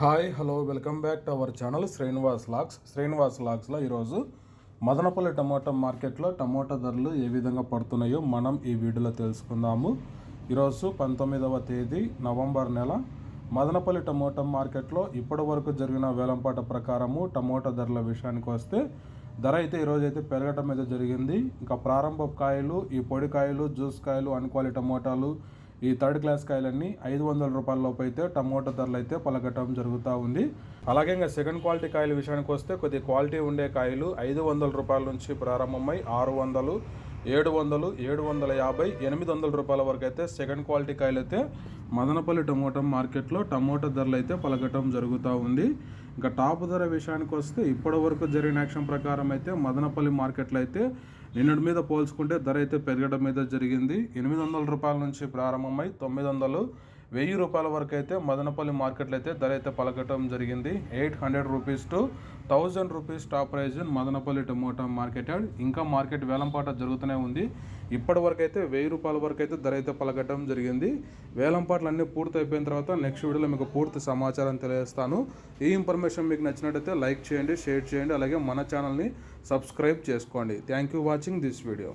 Hi hello welcome back to our channel Srinivas lakhs Srinivas లాక్స్లో ఈరోజు Madanapalle tomato మార్కెట్లో టమోటా ధరలు ఏ విధంగా పడుతున్నాయో మనం ఈ వీడియోలో తెలుసుకుందాము. ఈరోజు పంతొమ్మిదవ తేదీ నవంబర్ నెల. మదనపల్లి టమోటా మార్కెట్లో ఇప్పటి వరకు జరిగిన వేలంపాట ప్రకారము టమోటా ధరల విషయానికి వస్తే ధర అయితే ఈరోజు అయితే పెరగటం అయితే జరిగింది. ఇంకా ప్రారంభ కాయలు ఈ పొడి కాయలు జ్యూస్ కాయలు అన్క్వాలిటీ టమోటాలు ఈ థర్డ్ క్లాస్ కాయలన్నీ ఐదు వందల రూపాయల లోపు అయితే టమోటా ధరలు అయితే పలకటం జరుగుతూ ఉంది. అలాగే ఇంకా సెకండ్ క్వాలిటీ కాయల విషయానికి వస్తే కొద్ది క్వాలిటీ ఉండే కాయలు ఐదు వందల రూపాయల నుంచి ప్రారంభమై ఆరు వందలు ఏడు వందలు ఏడు వందల యాభై ఎనిమిది వందల రూపాయల వరకు అయితే సెకండ్ క్వాలిటీ కాయలు అయితే మదనపల్లి టమోటా మార్కెట్లో టమోటా ధరలు అయితే పలకటం జరుగుతూ ఉంది. ఇంకా టాప్ ధర విషయానికి వస్తే ఇప్పటి వరకు జరిగిన యాక్షన్ ప్రకారం అయితే మదనపల్లి మార్కెట్లో అయితే నిన్నటి మీద పోల్చుకుంటే ధర అయితే పెరగడం మీద జరిగింది. ఎనిమిది వందల రూపాయల నుంచి ప్రారంభమై తొమ్మిది వందలు వెయ్యి రూపాయల వరకు అయితే మదనపల్లి మార్కెట్లో అయితే ధర అయితే పలకటం జరిగింది. Eight hundred rupees to thousand rupees top price Madanapalle tomato market ఇంకా మార్కెట్ వేలంపాట జరుగుతూనే ఉంది. ఇప్పటి వరకు అయితే వెయ్యి రూపాయల వరకు అయితే ధర అయితే పలకటం జరిగింది. వేలంపాట్లు అన్నీ పూర్తి అయిపోయిన తర్వాత నెక్స్ట్ వీడియోలో మీకు పూర్తి సమాచారం తెలియజేస్తాను. ఈ ఇన్ఫర్మేషన్ మీకు నచ్చినట్టయితే లైక్ చేయండి షేర్ చేయండి అలాగే మన ఛానల్ని సబ్స్క్రైబ్ చేసుకోండి. Thank you watching this video.